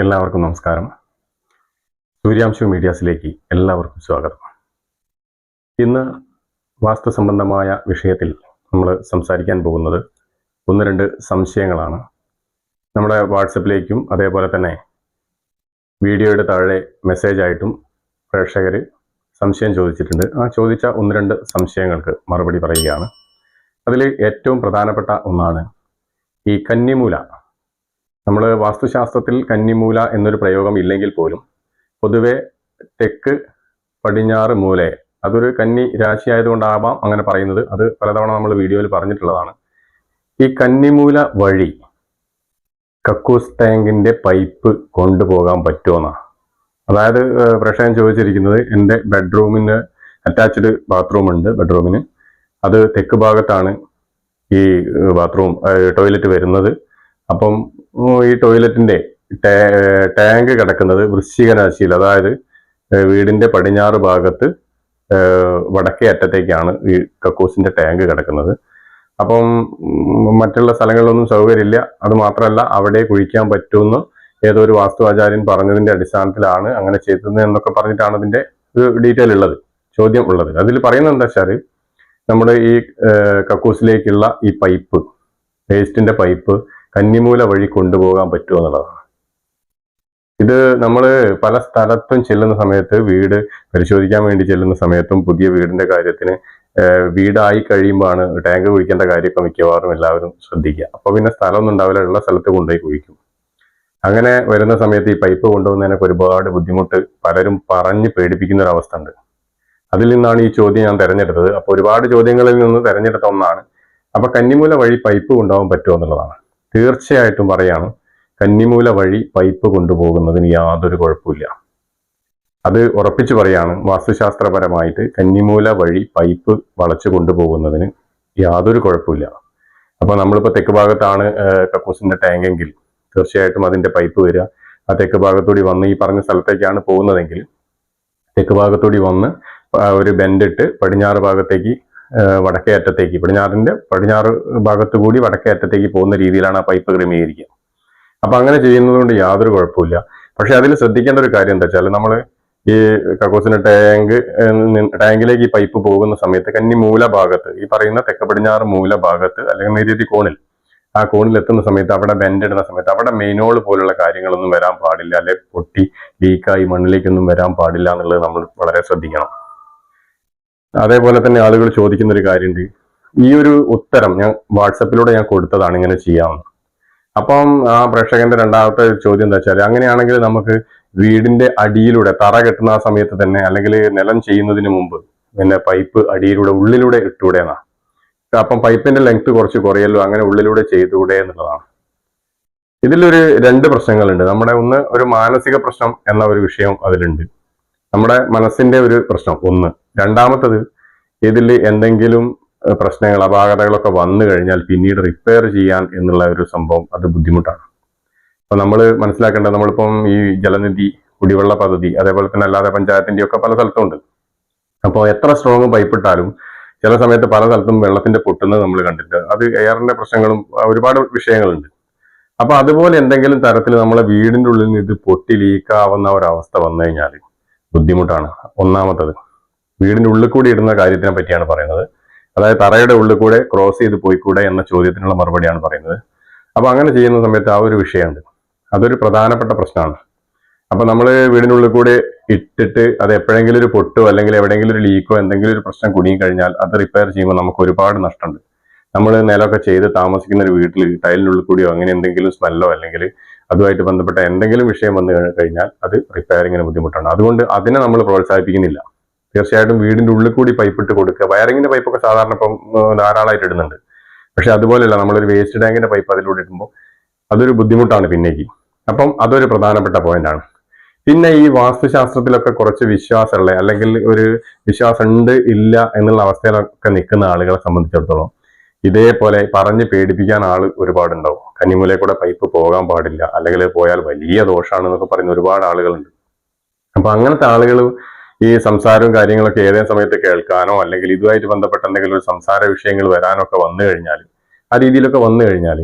എല്ലാവർക്കും നമസ്കാരം. സൂര്യാംശു മീഡിയാസിലേക്ക് എല്ലാവർക്കും സ്വാഗതം. ഇന്ന് വാസ്തു സംബന്ധമായ വിഷയത്തിൽ നമ്മൾ സംസാരിക്കാൻ പോകുന്നത് ഒന്ന് രണ്ട് സംശയങ്ങളാണ്. നമ്മുടെ വാട്സപ്പിലേക്കും അതേപോലെ തന്നെ വീഡിയോയുടെ താഴെ മെസ്സേജായിട്ടും പ്രേക്ഷകർ സംശയം ചോദിച്ചിട്ടുണ്ട്. ആ ചോദിച്ച ഒന്ന് രണ്ട് സംശയങ്ങൾക്ക് മറുപടി പറയുകയാണ്. അതിൽ ഏറ്റവും പ്രധാനപ്പെട്ട ഒന്നാണ് ഈ കന്നിമൂല. നമ്മൾ വാസ്തുശാസ്ത്രത്തിൽ കന്നിമൂല എന്നൊരു പ്രയോഗം ഇല്ലെങ്കിൽ പോലും പൊതുവെ തെക്ക് പടിഞ്ഞാറ് മൂല അതൊരു കന്നി രാശി ആയതുകൊണ്ടാവാം അങ്ങനെ പറയുന്നത്. അത് പലതവണ നമ്മൾ വീഡിയോയിൽ പറഞ്ഞിട്ടുള്ളതാണ്. ഈ കന്നിമൂല വഴി കക്കൂസ് ടാങ്കിന്റെ പൈപ്പ് കൊണ്ടുപോകാൻ പറ്റുമെന്നാണ് അതായത് പ്രശ്നം ചോദിച്ചിരിക്കുന്നത് എന്റെ ബെഡ്റൂമിന് അറ്റാച്ച്ഡ് ബാത്റൂം ഉണ്ട് ബെഡ്റൂമിന്. അത് തെക്ക് ഭാഗത്താണ് ഈ ബാത്റൂം ടോയ്ലറ്റ് വരുന്നത്. അപ്പം ഈ ടോയ്ലറ്റിന്റെ ടാങ്ക് കിടക്കുന്നത് വൃശ്ചിക രാശിയിൽ അതായത് വീടിന്റെ പടിഞ്ഞാറ് ഭാഗത്ത് വടക്കേ അറ്റത്തേക്കാണ് ഈ കക്കൂസിന്റെ ടാങ്ക് കിടക്കുന്നത്. അപ്പം മറ്റുള്ള സ്ഥലങ്ങളിലൊന്നും സൗകര്യമില്ല. അത് മാത്രമല്ല അവിടെ കുഴിക്കാൻ പറ്റുമെന്ന് ഏതോ ഒരു വാസ്തുവാചാര്യൻ പറഞ്ഞതിന്റെ അടിസ്ഥാനത്തിലാണ് അങ്ങനെ ചെയ്തത് എന്നൊക്കെ പറഞ്ഞിട്ടാണ് അതിന്റെ ഒരു ഡീറ്റെയിൽ ഉള്ളത് ചോദ്യം ഉള്ളത്. അതിൽ പറയുന്നത് എന്താ വെച്ചാൽ നമ്മുടെ ഈ കക്കൂസിലേക്കുള്ള ഈ പൈപ്പ് വേസ്റ്റിന്റെ പൈപ്പ് കന്നിമൂല വഴി കൊണ്ടുപോകാൻ പറ്റുമോ എന്നുള്ളതാണ് ഇത് നമ്മൾ പല സ്ഥലത്തും ചെല്ലുന്ന സമയത്ത് വീട് പരിശോധിക്കാൻ വേണ്ടി ചെല്ലുന്ന സമയത്തും പുതിയ വീടിന്റെ കാര്യത്തിന് വീടായി കഴിയുമ്പോഴാണ് ടാങ്ക് കുഴിക്കേണ്ട കാര്യമൊക്കെ മിക്കവാറും എല്ലാവരും ശ്രദ്ധിക്കുക. അപ്പൊ പിന്നെ സ്ഥലമൊന്നും ഉണ്ടാവില്ല ഉള്ള സ്ഥലത്ത് കൊണ്ടുപോയി കുഴിക്കും. അങ്ങനെ വരുന്ന സമയത്ത് ഈ പൈപ്പ് കൊണ്ടുപോകുന്നതിനൊക്കെ ഒരുപാട് ബുദ്ധിമുട്ട് പലരും പറഞ്ഞ് പേടിപ്പിക്കുന്ന ഒരു അവസ്ഥ ഉണ്ട്. അതിൽ നിന്നാണ് ഈ ചോദ്യം ഞാൻ തിരഞ്ഞെടുത്തത്. അപ്പൊ ഒരുപാട് ചോദ്യങ്ങളിൽ നിന്ന് തിരഞ്ഞെടുത്ത ഒന്നാണ് അപ്പൊ കന്നിമൂല വഴി പൈപ്പ് കൊണ്ടുപോകാൻ പറ്റുമോ എന്നുള്ളതാണ്. തീർച്ചയായിട്ടും പറയാണ് കന്നിമൂല വഴി പൈപ്പ് കൊണ്ടുപോകുന്നതിന് യാതൊരു കുഴപ്പമില്ല. അത് ഉറപ്പിച്ചു പറയാണ് വാസ്തുശാസ്ത്രപരമായിട്ട് കന്നിമൂല വഴി പൈപ്പ് വളച്ചു കൊണ്ടുപോകുന്നതിന് യാതൊരു കുഴപ്പമില്ല. അപ്പൊ നമ്മളിപ്പോ തെക്ക് ഭാഗത്താണ് ഏഹ്, കക്കൂസിന്റെ ടാങ്കെങ്കിൽ തീർച്ചയായിട്ടും അതിന്റെ പൈപ്പ് വരിക. ആ തെക്ക് ഭാഗത്തൂടി വന്ന് ഈ പറഞ്ഞ സ്ഥലത്തേക്കാണ് പോകുന്നതെങ്കിൽ തെക്ക് ഭാഗത്തൂടി വന്ന് ഒരു ബെൻഡിട്ട് പടിഞ്ഞാറ് ഭാഗത്തേക്ക് വടക്കേ അറ്റത്തേക്ക് പടിഞ്ഞാറിന്റെ പടിഞ്ഞാറ് ഭാഗത്തു കൂടി വടക്കേ അറ്റത്തേക്ക് പോകുന്ന രീതിയിലാണ് ആ പൈപ്പ് ക്രമീകരിക്കുക. അപ്പൊ അങ്ങനെ ചെയ്യുന്നതുകൊണ്ട് യാതൊരു കുഴപ്പമില്ല പക്ഷെ അതിൽ ശ്രദ്ധിക്കേണ്ട ഒരു കാര്യം എന്താ വെച്ചാൽ നമ്മൾ ഈ കക്കൂസിന്റെ ടാങ്ക് ടാങ്കിലേക്ക് ഈ പൈപ്പ് പോകുന്ന സമയത്ത് കന്നി മൂല ഭാഗത്ത് ഈ പറയുന്ന തെക്ക് പടിഞ്ഞാറ് മൂല ഭാഗത്ത് അല്ലെങ്കിൽ നിരീതി കോണിൽ ആ കോണിൽ എത്തുന്ന സമയത്ത് അവിടെ ബെൻഡ് ഇടുന്ന സമയത്ത് അവിടെ മെയിനോൾ പോലുള്ള കാര്യങ്ങളൊന്നും വരാൻ പാടില്ല. അല്ലെ പൊട്ടി ലീക്കായി മണ്ണിലേക്കൊന്നും വരാൻ പാടില്ല എന്നുള്ളത് നമ്മൾ വളരെ ശ്രദ്ധിക്കണം. അതേപോലെ തന്നെ ആളുകൾ ചോദിക്കുന്ന ഒരു കാര്യമുണ്ട് ഈ ഒരു ഉത്തരം ഞാൻ വാട്സപ്പിലൂടെ ഞാൻ കൊടുത്തതാണ് ഇങ്ങനെ ചെയ്യാമെന്ന് അപ്പം ആ പ്രേക്ഷകന്റെ രണ്ടാമത്തെ ചോദ്യം എന്താ വെച്ചാൽ അങ്ങനെയാണെങ്കിൽ നമുക്ക് വീടിന്റെ അടിയിലൂടെ തറ കെട്ടുന്ന ആ സമയത്ത് തന്നെ അല്ലെങ്കിൽ നിലം ചെയ്യുന്നതിന് മുമ്പ് പിന്നെ പൈപ്പ് അടിയിലൂടെ ഉള്ളിലൂടെ ഇട്ടൂടെ എന്നാണ് അപ്പം പൈപ്പിന്റെ ലെങ്ത് കുറച്ച് കുറയല്ലോ അങ്ങനെ ഉള്ളിലൂടെ ചെയ്തുകൂടെ എന്നുള്ളതാണ്. ഇതിലൊരു രണ്ട് പ്രശ്നങ്ങളുണ്ട്. നമ്മുടെ ഒന്ന് ഒരു മാനസിക പ്രശ്നം എന്ന ഒരു വിഷയം അതിലുണ്ട്. നമ്മുടെ മനസ്സിന്റെ ഒരു പ്രശ്നം ഒന്ന്. രണ്ടാമത്തത് ഇതിൽ എന്തെങ്കിലും പ്രശ്നങ്ങൾ അപാകതകളൊക്കെ വന്നു കഴിഞ്ഞാൽ പിന്നീട് റിപ്പയർ ചെയ്യാൻ എന്നുള്ള ഒരു സംഭവം അത് ബുദ്ധിമുട്ടാണ്. അപ്പൊ നമ്മൾ മനസ്സിലാക്കേണ്ടത് നമ്മളിപ്പം ഈ ജലനിധി കുടിവെള്ള പദ്ധതി അതേപോലെ തന്നെ അല്ലാതെ പഞ്ചായത്തിന്റെ ഒക്കെ പല സ്ഥലത്തും ഉണ്ട്. അപ്പോൾ എത്ര സ്ട്രോങ് പൈപ്പ് ഇട്ടാലും ചില സമയത്ത് പല സ്ഥലത്തും വെള്ളത്തിന്റെ പൊട്ടുന്നത് നമ്മൾ കണ്ടിട്ടുണ്ട്. അത് എയറിന്റെ പ്രശ്നങ്ങളും ഒരുപാട് വിഷയങ്ങളുണ്ട്. അപ്പൊ അതുപോലെ എന്തെങ്കിലും തരത്തിൽ നമ്മളെ വീടിന്റെ ഉള്ളിൽ നിന്ന് ഇത് പൊട്ടി ലീക്കാവുന്ന ഒരവസ്ഥ വന്നു കഴിഞ്ഞാൽ ബുദ്ധിമുട്ടാണ്. ഒന്നാമത്തത്. വീടിന്റെ ഉള്ളിൽ കൂടി ഇടുന്ന കാര്യത്തിനെ പറ്റിയാണ് പറയുന്നത്. അതായത് തറയുടെ ഉള്ളിൽ കൂടെ ക്രോസ് ചെയ്ത് പോയിക്കൂടെ എന്ന ചോദ്യത്തിനുള്ള മറുപടിയാണ് പറയുന്നത്. അപ്പോൾ അങ്ങനെ ചെയ്യുന്ന സമയത്ത് ആ ഒരു വിഷയമുണ്ട്. അതൊരു പ്രധാനപ്പെട്ട പ്രശ്നമാണ്. അപ്പോൾ നമ്മൾ വീടിനുള്ളിൽ കൂടെ ഇട്ടിട്ട് അത് എപ്പോഴെങ്കിലും ഒരു പൊട്ടോ അല്ലെങ്കിൽ എവിടെയെങ്കിലും ഒരു ലീക്കോ എന്തെങ്കിലും ഒരു പ്രശ്നം കുടുങ്ങി കഴിഞ്ഞാൽ അത് റിപ്പയർ ചെയ്യുമ്പോൾ നമുക്ക് ഒരുപാട് നഷ്ടമുണ്ട്. നമ്മൾ നിലമൊക്കെ ചെയ്ത് താമസിക്കുന്ന ഒരു വീട്ടിൽ ടൈലിനുള്ളിൽ കൂടിയോ അങ്ങനെ എന്തെങ്കിലും സ്മെല്ലോ അല്ലെങ്കിൽ അതുമായിട്ട് ബന്ധപ്പെട്ട എന്തെങ്കിലും വിഷയം വന്നു കഴിഞ്ഞാൽ അത് റിപ്പയറിങ്ങിന് ബുദ്ധിമുട്ടാണ്. അതുകൊണ്ട് അതിനെ നമ്മൾ പ്രോത്സാഹിപ്പിക്കുന്നില്ല. തീർച്ചയായിട്ടും വീടിന്റെ ഉള്ളിൽ കൂടി പൈപ്പ് ഇട്ട് കൊടുക്കുക. വയറിങ്ങിന്റെ പൈപ്പൊക്കെ സാധാരണ ഇപ്പം ധാരാളമായിട്ട് ഇടുന്നുണ്ട്. പക്ഷെ അതുപോലെയല്ല നമ്മളൊരു വേസ്റ്റ് ടാങ്കിന്റെ പൈപ്പ് അതിലൂടെ ഇടുമ്പോൾ അതൊരു ബുദ്ധിമുട്ടാണ് പിന്നേക്ക്. അപ്പം അതൊരു പ്രധാനപ്പെട്ട പോയിന്റാണ് പിന്നെ ഈ വാസ്തുശാസ്ത്രത്തിലൊക്കെ കുറച്ച് വിശ്വാസമുള്ള അല്ലെങ്കിൽ ഒരു വിശ്വാസം ഉണ്ട് ഇല്ല എന്നുള്ള അവസ്ഥയിലൊക്കെ നിൽക്കുന്ന ആളുകളെ സംബന്ധിച്ചിടത്തോളം ഇതേപോലെ പറഞ്ഞ് പേടിപ്പിക്കാൻ ആൾ ഒരുപാടുണ്ടാവും. കന്നിമൂലയിൽ കൂടെ പൈപ്പ് പോകാൻ പാടില്ല അല്ലെങ്കിൽ പോയാൽ വലിയ ദോഷമാണെന്നൊക്കെ പറയുന്ന ഒരുപാട് ആളുകളുണ്ട്. അപ്പൊ അങ്ങനത്തെ ആളുകൾ ഈ സംസാരവും കാര്യങ്ങളൊക്കെ ഏതേ സമയത്ത് കേൾക്കാനോ അല്ലെങ്കിൽ ഇതുമായിട്ട് ബന്ധപ്പെട്ട എന്തെങ്കിലും ഒരു സംസാര വിഷയങ്ങൾ വരാനോ ഒക്കെ വന്നു കഴിഞ്ഞാൽ ആ രീതിയിലൊക്കെ വന്നു കഴിഞ്ഞാൽ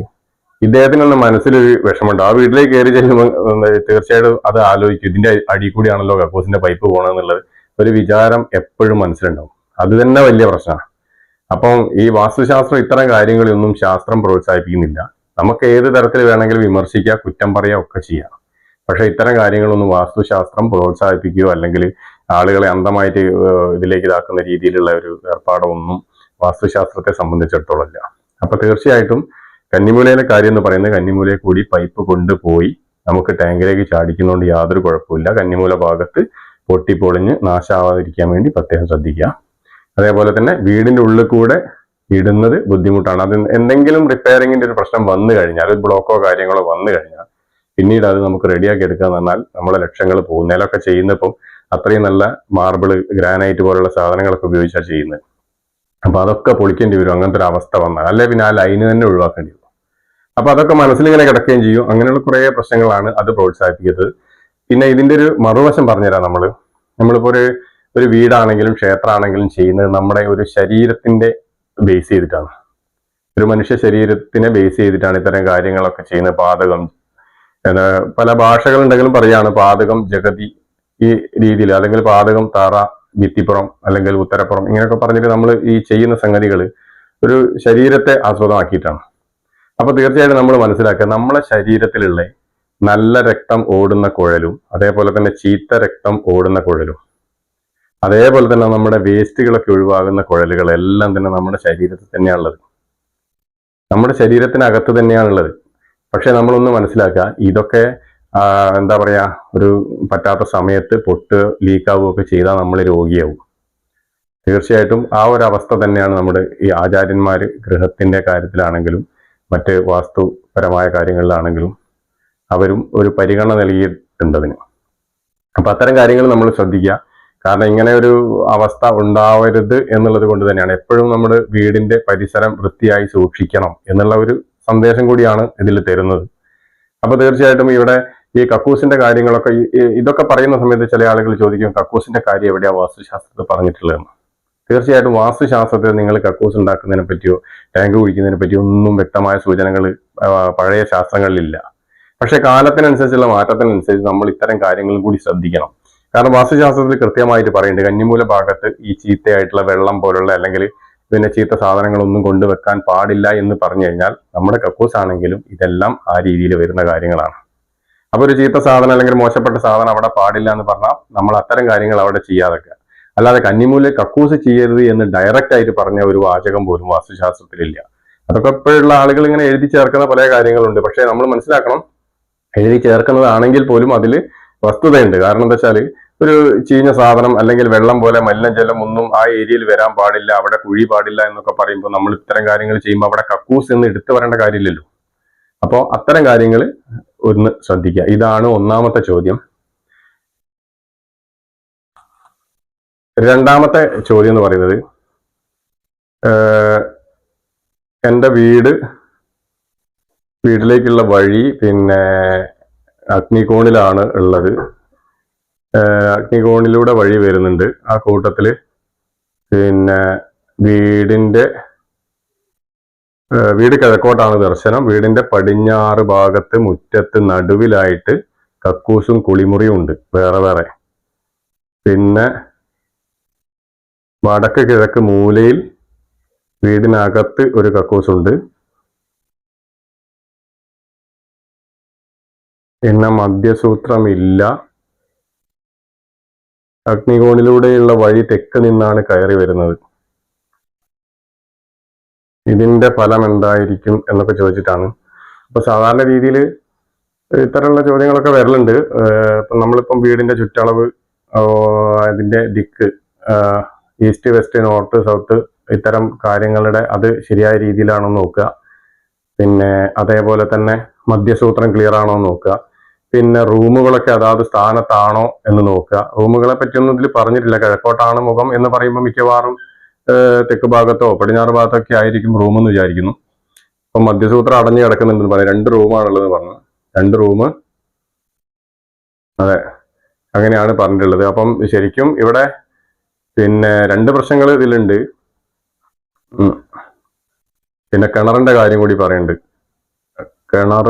ഇദ്ദേഹത്തിനൊന്ന് മനസ്സിലൊരു വിഷമമുണ്ട്. ആ വീട്ടിലേക്ക് കയറി ചെല്ലുമ്പോൾ തീർച്ചയായിട്ടും അത് ആലോചിക്കും. ഇതിന്റെ അടി കൂടിയാണല്ലോ കക്കൂസിന്റെ പൈപ്പ് പോകണമെന്നുള്ളത് ഒരു വിചാരം എപ്പോഴും മനസ്സിലുണ്ടാവും. അത് തന്നെ വലിയ പ്രശ്നമാണ്. അപ്പം ഈ വാസ്തുശാസ്ത്രം ഇത്തരം കാര്യങ്ങളൊന്നും ശാസ്ത്രം പ്രോത്സാഹിപ്പിക്കുന്നില്ല. നമുക്ക് ഏത് തരത്തിൽ വേണമെങ്കിലും വിമർശിക്കുക കുറ്റം പറയുക ഒക്കെ ചെയ്യാം. പക്ഷെ ഇത്തരം കാര്യങ്ങളൊന്നും വാസ്തുശാസ്ത്രം പ്രോത്സാഹിപ്പിക്കുകയോ അല്ലെങ്കിൽ ആളുകളെ അന്ധമായിട്ട് ഇതിലേക്ക് ഇതാക്കുന്ന രീതിയിലുള്ള ഒരു ഏർപ്പാടൊന്നും വാസ്തുശാസ്ത്രത്തെ സംബന്ധിച്ചിടത്തോളം ഇല്ല അപ്പൊ തീർച്ചയായിട്ടും കന്നിമൂലയിലെ കാര്യം എന്ന് പറയുന്നത് കന്നിമൂലയിൽ കൂടി പൈപ്പ് കൊണ്ടുപോയി നമുക്ക് ടാങ്കിലേക്ക് ചാടിക്കുന്നതുകൊണ്ട് യാതൊരു കുഴപ്പമില്ല കന്നിമൂല ഭാഗത്ത് പൊട്ടിപ്പൊളിഞ്ഞ് നാശാവാതിരിക്കാൻ വേണ്ടി പ്രത്യേകം ശ്രദ്ധിക്കുക. അതേപോലെ തന്നെ വീടിന്റെ ഉള്ളിൽ കൂടെ ഇടുന്നത് ബുദ്ധിമുട്ടാണ്. അത് എന്തെങ്കിലും റിപ്പയറിങ്ങിന്റെ ഒരു പ്രശ്നം വന്നു കഴിഞ്ഞാൽ ഒരു ബ്ലോക്കോ കാര്യങ്ങളോ വന്നു കഴിഞ്ഞാൽ പിന്നീട് അത് നമുക്ക് റെഡിയാക്കി എടുക്കുക എന്ന് പറഞ്ഞാൽ നമ്മളെ ലക്ഷങ്ങൾ പോകുന്നതിലൊക്കെ ചെയ്യുന്നപ്പം അത്രയും നല്ല മാർബിൾ ഗ്രാനൈറ്റ് പോലുള്ള സാധനങ്ങളൊക്കെ ഉപയോഗിച്ചാണ് ചെയ്യുന്നത്. അപ്പൊ അതൊക്കെ പൊളിക്കേണ്ടി വരും. അങ്ങനത്തെ ഒരു അവസ്ഥ വന്നാൽ. അല്ലെ പിന്നെ ആ ലൈന് തന്നെ ഒഴിവാക്കേണ്ടി വരും. അപ്പൊ അതൊക്കെ മനസ്സിലിങ്ങനെ കിടക്കുകയും ചെയ്യും. അങ്ങനെയുള്ള കുറേ പ്രശ്നങ്ങളാണ് അത് പ്രോത്സാഹിപ്പിക്കുന്നത്. പിന്നെ ഇതിന്റെ ഒരു മറുവശം പറഞ്ഞുതരാം നമ്മൾ നമ്മളിപ്പോ ഒരു ഒരു വീടാണെങ്കിലും ക്ഷേത്രമാണെങ്കിലും ചെയ്യുന്നത് നമ്മുടെ ഒരു ശരീരത്തിന്റെ ബേസ് ചെയ്തിട്ടാണ്. ഒരു മനുഷ്യ ശരീരത്തിനെ ബേസ് ചെയ്തിട്ടാണ് ഇത്തരം കാര്യങ്ങളൊക്കെ ചെയ്യുന്നത്. പാതകം. പല ഭാഷകളുണ്ടെങ്കിലും പറയാണ് പാതകം ജഗതി ഈ രീതിയിൽ അല്ലെങ്കിൽ പാതകം താറ ഭിത്തിപ്പുറം അല്ലെങ്കിൽ ഉത്തരപ്പുറം ഇങ്ങനെയൊക്കെ പറഞ്ഞിട്ട് നമ്മൾ ഈ ചെയ്യുന്ന സംഗതികൾ ഒരു ശരീരത്തെ ആസ്പദമാക്കിയിട്ടാണ് അപ്പൊ തീർച്ചയായിട്ടും നമ്മൾ മനസ്സിലാക്കുക നമ്മളെ ശരീരത്തിലുള്ള നല്ല രക്തം ഓടുന്ന കുഴലും അതേപോലെ തന്നെ ചീത്ത രക്തം ഓടുന്ന കുഴലും അതേപോലെ തന്നെ നമ്മുടെ വേസ്റ്റുകളൊക്കെ ഒഴിവാകുന്ന കുഴലുകളെല്ലാം തന്നെ നമ്മുടെ ശരീരത്തിൽ തന്നെയാണുള്ളത്. നമ്മുടെ ശരീരത്തിനകത്ത് തന്നെയാണുള്ളത്. പക്ഷെ നമ്മളൊന്ന് മനസ്സിലാക്കുക ഇതൊക്കെ എന്താ പറയുക ഒരു പറ്റാത്ത സമയത്ത് പൊട്ട് ലീക്കാവുകയൊക്കെ ചെയ്താൽ നമ്മൾ രോഗിയാവും. തീർച്ചയായിട്ടും ആ ഒരു അവസ്ഥ തന്നെയാണ് നമ്മുടെ ഈ ആചാര്യന്മാർ ഗൃഹത്തിന്റെ കാര്യത്തിലാണെങ്കിലും മറ്റ് വാസ്തുപരമായ കാര്യങ്ങളിലാണെങ്കിലും അവരും ഒരു പരിഗണന നൽകിയിട്ടുണ്ട് അതിന് അപ്പൊ അത്തരം കാര്യങ്ങൾ നമ്മൾ ശ്രദ്ധിക്കുക. കാരണം ഇങ്ങനെ ഒരു അവസ്ഥ ഉണ്ടാവരുത് എന്നുള്ളത് കൊണ്ട് തന്നെയാണ് എപ്പോഴും നമ്മുടെ വീടിന്റെ പരിസരം വൃത്തിയായി സൂക്ഷിക്കണം എന്നുള്ള ഒരു സന്ദേശം കൂടിയാണ് ഇതിൽ തരുന്നത്. അപ്പൊ തീർച്ചയായിട്ടും ഇവിടെ ഈ കക്കൂസിന്റെ കാര്യങ്ങളൊക്കെ ഇതൊക്കെ പറയുന്ന സമയത്ത് ചില ആളുകൾ ചോദിക്കും കക്കൂസിന്റെ കാര്യം എവിടെയാ വാസ്തുശാസ്ത്രത്തിൽ പറഞ്ഞിട്ടുള്ളതെന്ന്? തീർച്ചയായിട്ടും വാസ്തുശാസ്ത്രത്തിൽ നിങ്ങൾ കക്കൂസ് ഉണ്ടാക്കുന്നതിനെ പറ്റിയോ ടാങ്ക് കുഴിക്കുന്നതിനെ പറ്റിയോ ഒന്നും വ്യക്തമായ സൂചനകൾ പഴയ ശാസ്ത്രങ്ങളിലില്ല. പക്ഷേ കാലത്തിനനുസരിച്ചുള്ള മാറ്റത്തിനനുസരിച്ച് നമ്മൾ ഇത്തരം കാര്യങ്ങളും കൂടി ശ്രദ്ധിക്കണം. കാരണം വാസ്തുശാസ്ത്രത്തിൽ കൃത്യമായിട്ട് പറയുന്നുണ്ട് കന്നിമൂല ഭാഗത്ത് ഈ ചീത്തയായിട്ടുള്ള വെള്ളം പോലുള്ള അല്ലെങ്കിൽ പിന്നെ ചീത്ത സാധനങ്ങളൊന്നും കൊണ്ടുവെക്കാൻ പാടില്ല എന്ന് പറഞ്ഞു കഴിഞ്ഞാൽ നമ്മുടെ കക്കൂസ് ആണെങ്കിലും ഇതെല്ലാം ആ രീതിയിൽ വരുന്ന കാര്യങ്ങളാണ്. അപ്പൊ ഒരു ചീത്ത സാധനം അല്ലെങ്കിൽ മോശപ്പെട്ട സാധനം അവിടെ പാടില്ല എന്ന് പറഞ്ഞാൽ നമ്മൾ അത്തരം കാര്യങ്ങൾ അവിടെ ചെയ്യാതൊക്കെ. അല്ലാതെ കന്നിമൂല കക്കൂസ് ചെയ്യരുത് എന്ന് ഡയറക്റ്റ് ആയിട്ട് പറഞ്ഞ ഒരു വാചകം പോലും വാസ്തുശാസ്ത്രത്തിലില്ല. അതൊക്കെ ഇപ്പോഴുള്ള ആളുകൾ ഇങ്ങനെ എഴുതി ചേർക്കുന്ന പല കാര്യങ്ങളുണ്ട്. പക്ഷെ നമ്മൾ മനസ്സിലാക്കണം എഴുതി ചേർക്കുന്നതാണെങ്കിൽ പോലും അതിൽ വസ്തുതയുണ്ട്. കാരണം എന്താ വെച്ചാൽ ഒരു ചീഞ്ഞ സാധനം അല്ലെങ്കിൽ വെള്ളം പോലെ മലിനജലം ഒന്നും ആ ഏരിയയിൽ വരാൻ പാടില്ല അവിടെ കുഴി പാടില്ല എന്നൊക്കെ പറയുമ്പോൾ നമ്മൾ ഇത്തരം കാര്യങ്ങൾ ചെയ്യുമ്പോൾ അവിടെ കക്കൂസ് എന്ന് എടുത്തു വരേണ്ട കാര്യമില്ലല്ലോ. അപ്പോൾ അത്തരം കാര്യങ്ങൾ ഒന്ന് ശ്രദ്ധിക്കുക. ഇതാണ് ഒന്നാമത്തെ ചോദ്യം. രണ്ടാമത്തെ ചോദ്യം എന്ന് പറയുന്നത് എന്റെ വീട് വീട്ടിലേക്കുള്ള വഴി പിന്നെ അഗ്നികോണിലാണ് ഉള്ളത്. അഗ്നികോണിലൂടെ വഴി വരുന്നുണ്ട്. ആ കൂട്ടത്തിൽ പിന്നെ വീടിന്റെ ഏഹ്, വീട് കിഴക്കോട്ടാണ് ദർശനം. വീടിന്റെ പടിഞ്ഞാറ് ഭാഗത്ത് മുറ്റത്ത് നടുവിലായിട്ട് കക്കൂസും കുളിമുറിയും ഉണ്ട്. വേറെ വേറെ. പിന്നെ വടക്ക് കിഴക്ക് മൂലയിൽ വീടിനകത്ത് ഒരു കക്കൂസുണ്ട്. പിന്നെ മദ്യസൂത്രമില്ല അഗ്നികോണിലൂടെയുള്ള വഴി തെക്ക് നിന്നാണ് കയറി വരുന്നത്. ഇതിന്റെ ഫലം എന്തായിരിക്കും എന്നൊക്കെ ചോദിച്ചിട്ടാണ്. അപ്പൊ സാധാരണ രീതിയിൽ ഇത്തരമുള്ള ചോദ്യങ്ങളൊക്കെ വരലുണ്ട്. ഇപ്പം നമ്മളിപ്പം വീടിന്റെ ചുറ്റളവ് അതിന്റെ ദിക്ക് ഈസ്റ്റ് വെസ്റ്റ് നോർത്ത് സൗത്ത് ഇത്തരം കാര്യങ്ങളുടെ അത് ശരിയായ രീതിയിലാണോ നോക്കുക. പിന്നെ അതേപോലെ തന്നെ മധ്യസൂത്രം ക്ലിയർ ആണോ നോക്കുക. പിന്നെ റൂമുകളൊക്കെ അതാത് സ്ഥാനത്താണോ എന്ന് നോക്കുക. റൂമുകളെ പറ്റിയൊന്നും ഇതിൽ പറഞ്ഞിട്ടില്ല. കിഴക്കോട്ടാണ് മുഖം എന്ന് പറയുമ്പോൾ മിക്കവാറും തെക്ക് ഭാഗത്തോ പടിഞ്ഞാറ് ഭാഗത്തൊക്കെ ആയിരിക്കും റൂം എന്ന് വിചാരിക്കുന്നു. അപ്പം മധ്യസൂത്രം അടഞ്ഞു കിടക്കുന്നുണ്ടെന്ന് പറയാം രണ്ട് റൂമാണുള്ളത് പറഞ്ഞു. രണ്ട് റൂം അതെ അങ്ങനെയാണ് പറഞ്ഞിട്ടുള്ളത്. അപ്പം ശരിക്കും ഇവിടെ പിന്നെ രണ്ട് പ്രശ്നങ്ങൾ ഇതിലുണ്ട്. പിന്നെ കിണറിന്റെ കാര്യം കൂടി പറയുന്നുണ്ട്. കിണർ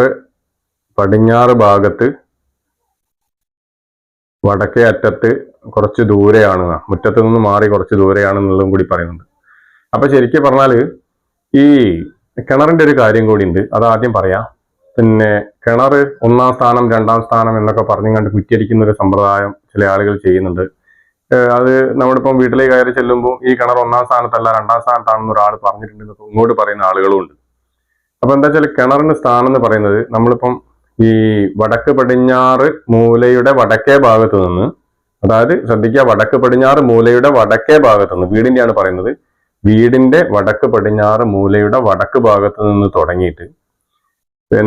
പടിഞ്ഞാറ് ഭാഗത്ത് വടക്കേ അറ്റത്ത് കുറച്ച് ദൂരെയാണ്. മുറ്റത്ത് നിന്ന് മാറി കുറച്ച് ദൂരെയാണെന്നുള്ളതും കൂടി പറയുന്നുണ്ട്. അപ്പൊ ശരിക്കും പറഞ്ഞാൽ ഈ കിണറിന്റെ ഒരു കാര്യം കൂടി ഉണ്ട്. അത് ആദ്യം പറയാം. പിന്നെ കിണർ ഒന്നാം സ്ഥാനം രണ്ടാം സ്ഥാനം എന്നൊക്കെ പറഞ്ഞു കണ്ട് കുറ്റിയടിക്കുന്ന ഒരു സമ്പ്രദായം ചില ആളുകൾ ചെയ്യുന്നുണ്ട്. അത് നമ്മളിപ്പം വീട്ടിലേക്ക് കയറി ചെല്ലുമ്പോൾ ഈ കിണർ ഒന്നാം സ്ഥാനത്തല്ല രണ്ടാം സ്ഥാനത്താണെന്ന് ഒരാൾ പറഞ്ഞിട്ടുണ്ടെന്ന് ഇങ്ങോട്ട് പറയുന്ന ആളുകളും ഉണ്ട്. അപ്പൊ എന്താ വെച്ചാൽ കിണറിന് സ്ഥാനം എന്ന് പറയുന്നത് നമ്മളിപ്പം ഈ വടക്ക് പടിഞ്ഞാറ് മൂലയുടെ വടക്കേ ഭാഗത്ത് നിന്ന് അതായത് ശ്രദ്ധിക്കുക വടക്ക് പടിഞ്ഞാറ് മൂലയുടെ വടക്കേ ഭാഗത്ത് നിന്ന് വീടിന്റെയാണ് പറയുന്നത്. വീടിന്റെ വടക്ക് പടിഞ്ഞാറ് മൂലയുടെ വടക്ക് ഭാഗത്ത് നിന്ന് തുടങ്ങിയിട്ട്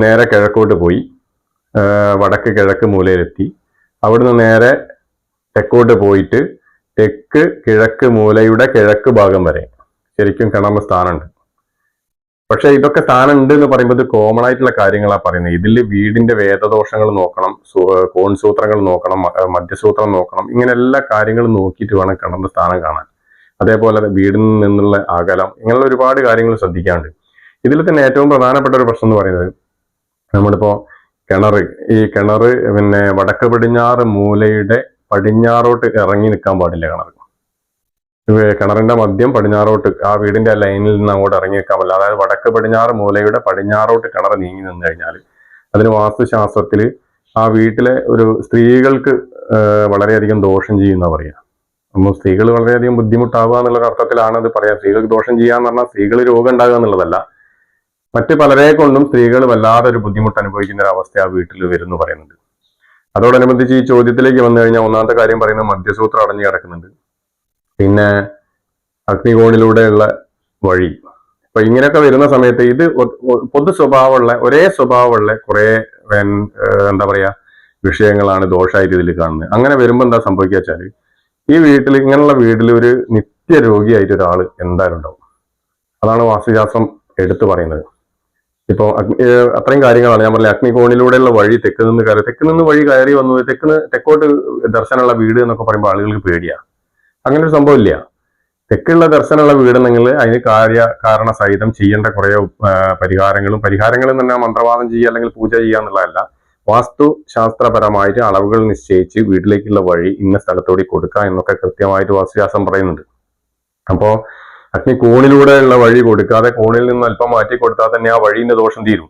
നേരെ കിഴക്കോട്ട് പോയി വടക്ക് കിഴക്ക് മൂലയിലെത്തി. അവിടുന്ന് നേരെ തെക്കോട്ട് പോയിട്ട് തെക്ക് കിഴക്ക് മൂലയുടെ കിഴക്ക് ഭാഗം വരെ ശരിക്കും കിണറിന് സ്ഥാനമുണ്ട്. പക്ഷെ ഇതൊക്കെ താനുണ്ട് എന്ന് പറയുമ്പോൾ ഇത് കോമൺ ആയിട്ടുള്ള കാര്യങ്ങളാണ് പറയുന്നത്. ഇതിൽ വീടിന്റെ വേദദോഷങ്ങൾ നോക്കണം കോൺസൂത്രങ്ങൾ നോക്കണം മധ്യസൂത്രം നോക്കണം ഇങ്ങനെ എല്ലാ കാര്യങ്ങളും നോക്കിയിട്ട് വേണം കിടന്ന സ്ഥാനം കാണാൻ. അതേപോലെ വീടിൽ നിന്നുള്ള അകലം ഇങ്ങനെയുള്ള ഒരുപാട് കാര്യങ്ങൾ ശ്രദ്ധിക്കാണ്ട്. ഇതിൽ തന്നെ ഏറ്റവും പ്രധാനപ്പെട്ട ഒരു പ്രശ്നം എന്ന് പറയുന്നത് നമ്മളിപ്പോ കിണർ ഈ കിണർ പിന്നെ വടക്ക് പടിഞ്ഞാറ് മൂലയുടെ പടിഞ്ഞാറോട്ട് ഇറങ്ങി നിൽക്കാൻ പാടില്ല കിണർ കിണറിന്റെ മദ്യം പടിഞ്ഞാറോട്ട് ആ വീടിന്റെ ലൈനിൽ നിന്ന് അങ്ങോട്ട് ഇറങ്ങി നിൽക്കാൻ പറ്റില്ല അതായത് വടക്ക് പടിഞ്ഞാറ് മൂലയുടെ പടിഞ്ഞാറോട്ട് കിണർ നീങ്ങി നിന്ന് കഴിഞ്ഞാൽ അതിന് വാസ്തുശാസ്ത്രത്തിൽ ആ വീട്ടിലെ ഒരു സ്ത്രീകൾക്ക് വളരെയധികം ദോഷം ചെയ്യുന്ന പറയാ അപ്പം സ്ത്രീകൾ വളരെയധികം ബുദ്ധിമുട്ടാവുക എന്നുള്ള അർത്ഥത്തിലാണ് അത് പറയാം സ്ത്രീകൾക്ക് ദോഷം ചെയ്യാന്ന് പറഞ്ഞാൽ സ്ത്രീകൾ രോഗം ഉണ്ടാകുക എന്നുള്ളതല്ല. മറ്റ് പലരെ കൊണ്ടും സ്ത്രീകൾ വല്ലാതെ ഒരു ബുദ്ധിമുട്ട് അനുഭവിക്കുന്ന ഒരു അവസ്ഥ ആ വീട്ടിൽ വരുന്നു പറയുന്നുണ്ട് അതോടനുബന്ധിച്ച് ഈ ചോദ്യത്തിലേക്ക് വന്നു കഴിഞ്ഞാൽ ഒന്നാമത്തെ കാര്യം പറയുന്നത് മദ്യസൂത്രം അടഞ്ഞു കിടക്കുന്നുണ്ട്. പിന്നെ അഗ്നികോണിലൂടെയുള്ള വഴി. അപ്പൊ ഇങ്ങനെയൊക്കെ വരുന്ന സമയത്ത് ഇത് പൊതു സ്വഭാവമുള്ള ഒരേ സ്വഭാവമുള്ള കുറേ എന്താ പറയാ വിഷയങ്ങളാണ് ദോഷമായിട്ട് ഇതിൽ കാണുന്നത്. അങ്ങനെ വരുമ്പോൾ എന്താ സംഭവിക്കുക വെച്ചാൽ ഈ വീട്ടിൽ ഇങ്ങനെയുള്ള വീട്ടിൽ ഒരു നിത്യ രോഗിയായിട്ട് ഒരാൾ എന്തായാലും ഉണ്ടാവും അതാണ് വാസ്തുശാസ്ത്രം എടുത്തു പറയുന്നത്. ഇപ്പോൾ അത്രയും കാര്യങ്ങളാണ്. ഞാൻ പറഞ്ഞത് അഗ്നികോണിലൂടെയുള്ള വഴി തെക്ക് നിന്ന് കയറി തെക്ക് നിന്ന് വഴി കയറി വന്നു തെക്ക് തെക്കോട്ട് ദർശനമുള്ള വീട് എന്നൊക്കെ പറയുമ്പോൾ ആളുകൾക്ക് പേടിയാ. അങ്ങനെ ഒരു സംഭവം ഇല്ല. തെക്കുള്ള ദർശനമുള്ള വീടെന്നെങ്കിൽ അതിന് കാര്യ കാരണ സഹിതം ചെയ്യേണ്ട കുറെ പരിഹാരങ്ങളും പരിഹാരങ്ങളും തന്നെ മന്ത്രവാദം ചെയ്യുക അല്ലെങ്കിൽ പൂജ ചെയ്യുക എന്നുള്ളതല്ല. വാസ്തു ശാസ്ത്രപരമായിട്ട് അളവുകൾ നിശ്ചയിച്ച് വീട്ടിലേക്കുള്ള വഴി ഇന്ന സ്ഥലത്തോടി കൊടുക്കുക എന്നൊക്കെ കൃത്യമായിട്ട് വാസ്തുശാസ്ത്രം പറയുന്നുണ്ട്. അപ്പോൾ അഗ്നി കോണിലൂടെയുള്ള വഴി കൊടുക്കാതെ കോണിൽ നിന്ന് അല്പം മാറ്റി കൊടുത്താൽ തന്നെ ആ വഴിന്റെ ദോഷം തീരും.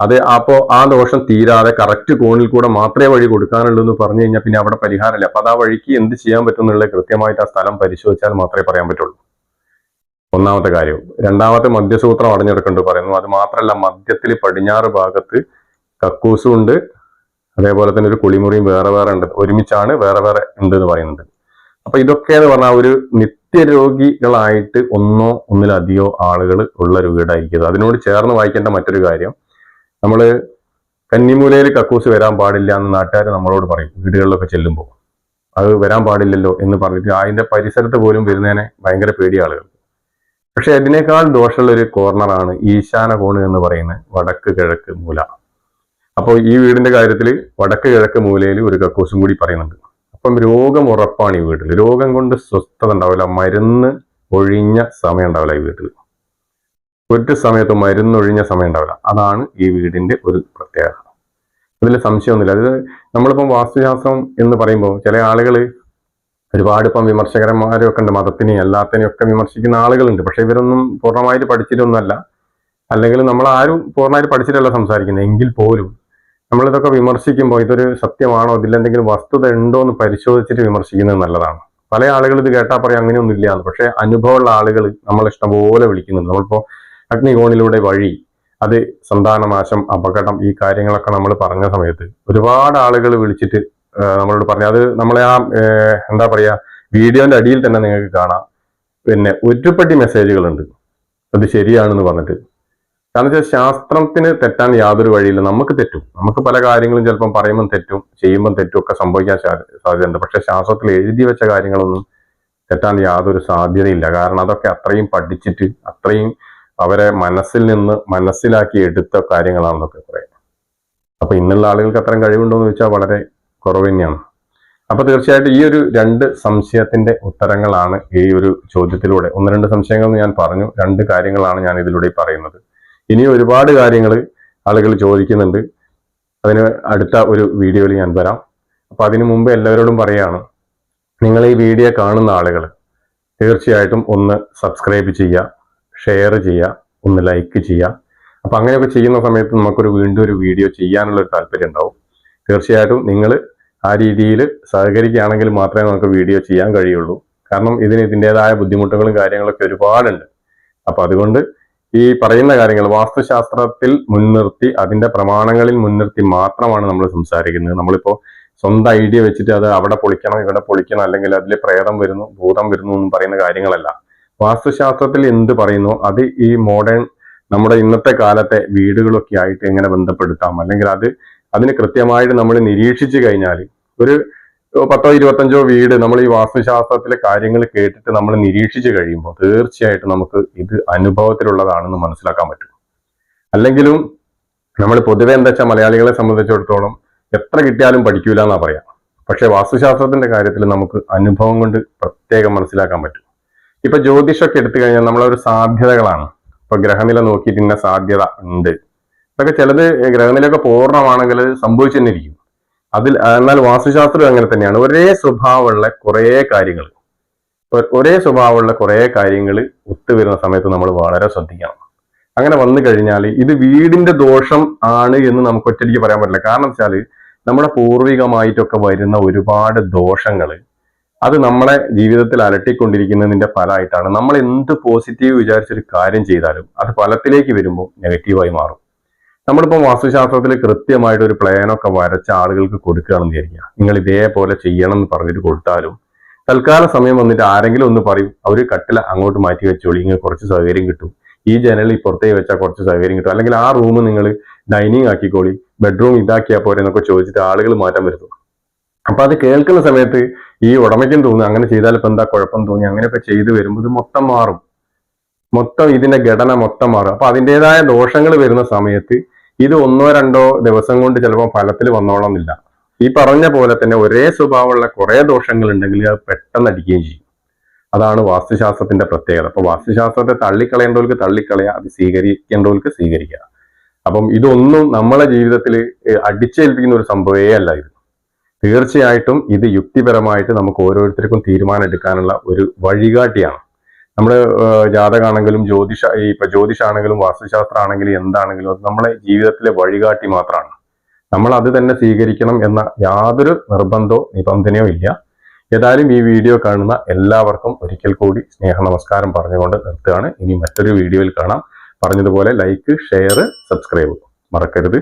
അത് അപ്പോ ആ ദോഷം തീരാതെ കറക്റ്റ് കോണിൽ കൂടെ മാത്രമേ വഴി കൊടുക്കാനുള്ളൂ എന്ന് പറഞ്ഞു കഴിഞ്ഞാൽ പിന്നെ അവിടെ പരിഹാരമില്ല. അപ്പൊ അത് ആ വഴിക്ക് എന്ത് ചെയ്യാൻ പറ്റും എന്നുള്ളത് കൃത്യമായിട്ട് ആ സ്ഥലം പരിശോധിച്ചാൽ മാത്രമേ പറയാൻ പറ്റുള്ളൂ. ഒന്നാമത്തെ കാര്യം രണ്ടാമത്തെ മദ്യസൂത്രം അടഞ്ഞെടുക്കേണ്ടത് പറയുന്നു. അത് മാത്രമല്ല മദ്യത്തിൽ പടിഞ്ഞാറ് ഭാഗത്ത് കക്കൂസും ഉണ്ട്. അതേപോലെ തന്നെ ഒരു കുളിമുറിയും വേറെ വേറെ ഉണ്ട്. ഒരുമിച്ചാണ് വേറെ വേറെ ഉണ്ട് എന്ന് പറയുന്നുണ്ട് അപ്പൊ ഇതൊക്കെ എന്ന് പറഞ്ഞാൽ ഒരു നിത്യരോഗികളായിട്ട് ഒന്നോ ഒന്നിലധികമോ ആളുകൾ ഉള്ള ഒരു വീടായിരിക്കും. അതിനോട് ചേർന്ന് വായിക്കേണ്ട മറ്റൊരു കാര്യം നമ്മൾ കന്നിമൂലയിൽ കക്കൂസ് വരാൻ പാടില്ല എന്ന് നാട്ടുകാർ നമ്മളോട് പറയും. വീടുകളിലൊക്കെ ചെല്ലുമ്പോൾ അത് വരാൻ പാടില്ലല്ലോ എന്ന് പറഞ്ഞിട്ട് അതിന്റെ പരിസരത്ത് പോലും വരുന്നതിനെ ഭയങ്കര പേടി ആളുകൾ പക്ഷെ അതിനേക്കാൾ ദോഷമുള്ള ഒരു കോർണറാണ് ഈശാന കോണ് എന്ന് പറയുന്ന വടക്ക് കിഴക്ക് മൂല. അപ്പോൾ ഈ വീടിന്റെ കാര്യത്തിൽ വടക്ക് കിഴക്ക് മൂലയിൽ ഒരു കക്കൂസും കൂടി പറയുന്നുണ്ട്. അപ്പം രോഗം ഉറപ്പാണ് ഈ വീട്ടിൽ രോഗം കൊണ്ട് സ്വസ്ഥത ഉണ്ടാവില്ല. മരുന്ന് ഒഴിഞ്ഞ സമയം ഉണ്ടാവില്ല ഈ വീട്ടിൽ ഒരു സമയത്ത് മരുന്നൊഴിഞ്ഞ സമയം ഉണ്ടാവില്ല അതാണ് ഈ വീടിന്റെ ഒരു പ്രത്യേകത. അതിൽ സംശയമൊന്നുമില്ല. അതായത് നമ്മളിപ്പം വാസ്തുശാസ്ത്രം എന്ന് പറയുമ്പോൾ ചില ആളുകൾ ഒരുപാട് ഇപ്പം വിമർശകരന്മാരൊക്കെ ഉണ്ട്. മതത്തിനെയും എല്ലാത്തിനെയും ഒക്കെ വിമർശിക്കുന്ന ആളുകളുണ്ട്. പക്ഷെ ഇവരൊന്നും പൂർണമായിട്ട് പഠിച്ചിട്ടൊന്നുമല്ല. അല്ലെങ്കിൽ നമ്മൾ ആരും പൂർണമായിട്ട് പഠിച്ചിട്ടല്ല സംസാരിക്കുന്നത്. എങ്കിൽ പോലും നമ്മളിതൊക്കെ വിമർശിക്കുമ്പോൾ ഇതൊരു സത്യമാണോ? ഇതിലെന്തെങ്കിലും വസ്തുത ഉണ്ടോ എന്ന് പരിശോധിച്ചിട്ട് വിമർശിക്കുന്നത് നല്ലതാണ്. പല ആളുകൾ ഇത് കേട്ടാൽ പറയും അങ്ങനെയൊന്നും ഇല്ല എന്ന്. പക്ഷെ അനുഭവമുള്ള ആളുകൾ നമ്മൾ ഇഷ്ടംപോലെ വിളിക്കുന്നുണ്ട്. നമ്മളിപ്പോ അഗ്നികോണിലൂടെ വഴി അത് സന്താനനാശം അപകടം ഈ കാര്യങ്ങളൊക്കെ നമ്മൾ പറഞ്ഞ സമയത്ത് ഒരുപാട് ആളുകൾ വിളിച്ചിട്ട് നമ്മളോട് പറഞ്ഞു. അത് നമ്മളെ ആ എന്താ പറയാ വീഡിയോന്റെ അടിയിൽ തന്നെ നിങ്ങൾക്ക് കാണാം. പിന്നെ ഒരുപടി മെസ്സേജുകളുണ്ട്. അത് ശരിയാണെന്ന് പറഞ്ഞിട്ട്. കാരണം വെച്ചാൽ ശാസ്ത്രത്തിന് തെറ്റാൻ യാതൊരു വഴിയില്ല. നമുക്ക് തെറ്റും. നമുക്ക് പല കാര്യങ്ങളും ചിലപ്പം പറയുമ്പം തെറ്റും ചെയ്യുമ്പം തെറ്റും ഒക്കെ സംഭവിക്കാൻ സാധ്യതയുണ്ട്. പക്ഷെ ശാസ്ത്രത്തിൽ എഴുതി വെച്ച കാര്യങ്ങളൊന്നും തെറ്റാൻ യാതൊരു സാധ്യതയില്ല. കാരണം അതൊക്കെ അത്രയും പഠിച്ചിട്ട് അത്രയും അവരെ മനസ്സിൽ നിന്ന് മനസ്സിലാക്കി എടുത്ത കാര്യങ്ങളാണെന്നൊക്കെ പറയാം അപ്പൊ ഇന്നുള്ള ആളുകൾക്ക് അത്രയും കഴിവുണ്ടോ എന്ന് ചോദിച്ചാൽ വളരെ കുറവ് തന്നെയാണ്. അപ്പൊ തീർച്ചയായിട്ടും ഈ ഒരു രണ്ട് സംശയത്തിന്റെ ഉത്തരങ്ങളാണ് ഈ ഒരു ചോദ്യത്തിലൂടെ. ഒന്ന് രണ്ട് സംശയങ്ങൾ ഞാൻ പറഞ്ഞു രണ്ട് കാര്യങ്ങളാണ് ഞാൻ ഇതിലൂടെ പറയുന്നത്. ഇനി ഒരുപാട് കാര്യങ്ങൾ ആളുകൾ ചോദിക്കുന്നുണ്ട്. അതിന് അടുത്ത ഒരു വീഡിയോയിൽ ഞാൻ വരാം. അപ്പൊ അതിനു മുമ്പ് എല്ലാവരോടും പറയാണ് നിങ്ങൾ ഈ വീഡിയോ കാണുന്ന ആളുകൾ തീർച്ചയായിട്ടും ഒന്ന് സബ്സ്ക്രൈബ് ചെയ്യുക. ഷെയർ ചെയ്യുക ഒന്ന് ലൈക്ക് ചെയ്യുക. അപ്പൊ അങ്ങനെയൊക്കെ ചെയ്യുന്ന സമയത്ത് നമുക്കൊരു വീണ്ടും ഒരു വീഡിയോ ചെയ്യാനുള്ള ഒരു താല്പര്യം ഉണ്ടാവും. തീർച്ചയായിട്ടും നിങ്ങൾ ആ രീതിയിൽ സഹകരിക്കുകയാണെങ്കിൽ മാത്രമേ നമുക്ക് വീഡിയോ ചെയ്യാൻ കഴിയുള്ളൂ. കാരണം ഇതിന് ഇതിന്റെതായ ബുദ്ധിമുട്ടുകളും കാര്യങ്ങളൊക്കെ ഒരുപാടുണ്ട്. അപ്പൊ അതുകൊണ്ട് ഈ പറയുന്ന കാര്യങ്ങൾ വാസ്തുശാസ്ത്രത്തിൽ മുൻനിർത്തി അതിന്റെ പ്രമാണങ്ങളിൽ മുൻനിർത്തി മാത്രമാണ് നമ്മൾ സംസാരിക്കുന്നത്. നമ്മളിപ്പോ സ്വന്തം ഐഡിയ വെച്ചിട്ട് അത് അവിടെ പൊളിക്കണം ഇവിടെ പൊളിക്കണം അല്ലെങ്കിൽ അതിൽ പ്രേതം വരുന്നു ഭൂതം വരുന്നു എന്ന് പറയുന്ന കാര്യങ്ങളല്ല. വാസ്തുശാസ്ത്രത്തിൽ എന്ത് പറയുന്നു? അത് ഈ മോഡേൺ നമ്മുടെ ഇന്നത്തെ കാലത്തെ വീടുകളൊക്കെ ആയിട്ട് എങ്ങനെ ബന്ധപ്പെടുത്താം? അല്ലെങ്കിൽ അത് അതിന് കൃത്യമായിട്ട് നമ്മൾ നിരീക്ഷിച്ചു കഴിഞ്ഞാൽ ഒരു പത്തോ ഇരുപത്തഞ്ചോ വീട് നമ്മൾ ഈ വാസ്തുശാസ്ത്രത്തിലെ കാര്യങ്ങൾ കേട്ടിട്ട് നമ്മൾ നിരീക്ഷിച്ചു കഴിയുമ്പോൾ തീർച്ചയായിട്ടും നമുക്ക് ഇത് അനുഭവത്തിലുള്ളതാണെന്ന് മനസ്സിലാക്കാൻ പറ്റും. അല്ലെങ്കിലും നമ്മൾ പൊതുവെ എന്താ വെച്ചാൽ മലയാളികളെ സംബന്ധിച്ചിടത്തോളം എത്ര കിട്ടിയാലും പഠിക്കൂല എന്നാ പറയാം. പക്ഷെ വാസ്തുശാസ്ത്രത്തിന്റെ കാര്യത്തിൽ നമുക്ക് അനുഭവം കൊണ്ട് പ്രത്യേകം മനസ്സിലാക്കാൻ പറ്റും. ഇപ്പൊ ജ്യോതിഷമൊക്കെ എടുത്തു കഴിഞ്ഞാൽ നമ്മളൊരു സാധ്യതകളാണ്. ഇപ്പൊ ഗ്രഹനില നോക്കിയിട്ട് ഇന്ന സാധ്യത ഉണ്ട്. ഇതൊക്കെ ചിലത് ഗ്രഹനിലയൊക്കെ പൂർണമാണെങ്കിൽ സംഭവിച്ചു തന്നെ ഇരിക്കും. അതിൽ എന്നാൽ വാസ്തുശാസ്ത്രം അങ്ങനെ തന്നെയാണ്. ഒരേ സ്വഭാവമുള്ള കുറേ കാര്യങ്ങൾ ഒരേ സ്വഭാവമുള്ള കുറേ കാര്യങ്ങൾ ഒത്തുവരുന്ന സമയത്ത് നമ്മൾ വളരെ ശ്രദ്ധിക്കണം. അങ്ങനെ വന്നു കഴിഞ്ഞാൽ ഇത് വീടിന്റെ ദോഷം ആണ് എന്ന് നമുക്ക് ഒറ്റയ്ക്ക് പറയാൻ പറ്റില്ല. കാരണം വെച്ചാൽ നമ്മുടെ പൂർവികമായിട്ടൊക്കെ വരുന്ന ഒരുപാട് ദോഷങ്ങൾ അത് നമ്മളെ ജീവിതത്തിൽ അലട്ടിക്കൊണ്ടിരിക്കുന്നതിന്റെ ഫലമായിട്ടാണ്. നമ്മൾ എന്ത് പോസിറ്റീവ് വിചാരിച്ചൊരു കാര്യം ചെയ്താലും അത് ഫലത്തിലേക്ക് വരുമ്പോൾ നെഗറ്റീവായി മാറും. നമ്മളിപ്പോൾ വാസ്തുശാസ്ത്രത്തിൽ കൃത്യമായിട്ട് ഒരു പ്ലാനൊക്കെ വരച്ച ആളുകൾക്ക് കൊടുക്കുകയാണെന്ന് വിചാരിക്കുക. നിങ്ങൾ ഇതേപോലെ ചെയ്യണം എന്ന് പറഞ്ഞിട്ട് കൊടുത്താലും തൽക്കാല സമയം വന്നിട്ട് ആരെങ്കിലും ഒന്ന് പറയും അവർ കട്ടില അങ്ങോട്ട് മാറ്റി വെച്ചോളി ഇങ്ങനെ കുറച്ച് സൗകര്യം കിട്ടും. ഈ ജനൽ പുറത്തേക്ക് വെച്ചാൽ കുറച്ച് സൗകര്യം കിട്ടും. അല്ലെങ്കിൽ ആ റൂം നിങ്ങൾ ഡൈനിങ് ആക്കിക്കോളി ബെഡ്റൂം ഇതാക്കിയാൽ പോരെ എന്നൊക്കെ ചോദിച്ചിട്ട് ആളുകൾ മാറ്റം വരുത്തും. അപ്പൊ അത് കേൾക്കുന്ന സമയത്ത് ഈ ഉടമയ്ക്കും തോന്നുന്നു അങ്ങനെ ചെയ്താൽ ഇപ്പൊ എന്താ കുഴപ്പം തോന്നി അങ്ങനെയൊക്കെ ചെയ്തു വരുമ്പോൾ ഇത് മൊത്തം മാറും. മൊത്തം ഇതിന്റെ ഘടന മൊത്തം മാറും. അപ്പൊ അതിന്റെതായ ദോഷങ്ങൾ വരുന്ന സമയത്ത് ഇത് ഒന്നോ രണ്ടോ ദിവസം കൊണ്ട് ചിലപ്പോൾ ഫലത്തിൽ വന്നോളന്നില്ല. ഈ പറഞ്ഞ പോലെ തന്നെ ഒരേ സ്വഭാവമുള്ള കുറെ ദോഷങ്ങൾ ഉണ്ടെങ്കിൽ അത് പെട്ടെന്ന് അടിക്കുകയും ചെയ്യും. അതാണ് വാസ്തുശാസ്ത്രത്തിന്റെ പ്രത്യേകത. അപ്പൊ വാസ്തുശാസ്ത്രത്തെ തള്ളിക്കളയേണ്ടവർക്ക് തള്ളിക്കളയുക അത് സ്വീകരിക്കേണ്ടവർക്ക് സ്വീകരിക്കുക. അപ്പം ഇതൊന്നും നമ്മളെ ജീവിതത്തിൽ അടിച്ചേൽപ്പിക്കുന്ന ഒരു സംഭവേ അല്ല ഇത്. തീർച്ചയായിട്ടും ഇത് യുക്തിപരമായിട്ട് നമുക്ക് ഓരോരുത്തർക്കും തീരുമാനം എടുക്കാനുള്ള ഒരു വഴികാട്ടിയാണ്. നമ്മൾ ജാതകാണെങ്കിലും ജ്യോതിഷ ഇപ്പൊ ജ്യോതിഷാണെങ്കിലും വാസ്തുശാസ്ത്രം ആണെങ്കിലും എന്താണെങ്കിലും അത് നമ്മളെ ജീവിതത്തിലെ വഴികാട്ടി മാത്രമാണ്. നമ്മൾ അത് തന്നെ സ്വീകരിക്കണം എന്ന യാതൊരു നിർബന്ധമോ നിബന്ധനയോ ഇല്ല. ഏതായാലും ഈ വീഡിയോ കാണുന്ന എല്ലാവർക്കും ഒരിക്കൽ കൂടി സ്നേഹ നമസ്കാരം പറഞ്ഞുകൊണ്ട് നിർത്തുകയാണ്. ഇനി മറ്റൊരു വീഡിയോയിൽ കാണാം. പറഞ്ഞതുപോലെ ലൈക്ക് ഷെയർ സബ്സ്ക്രൈബ് മറക്കരുത്.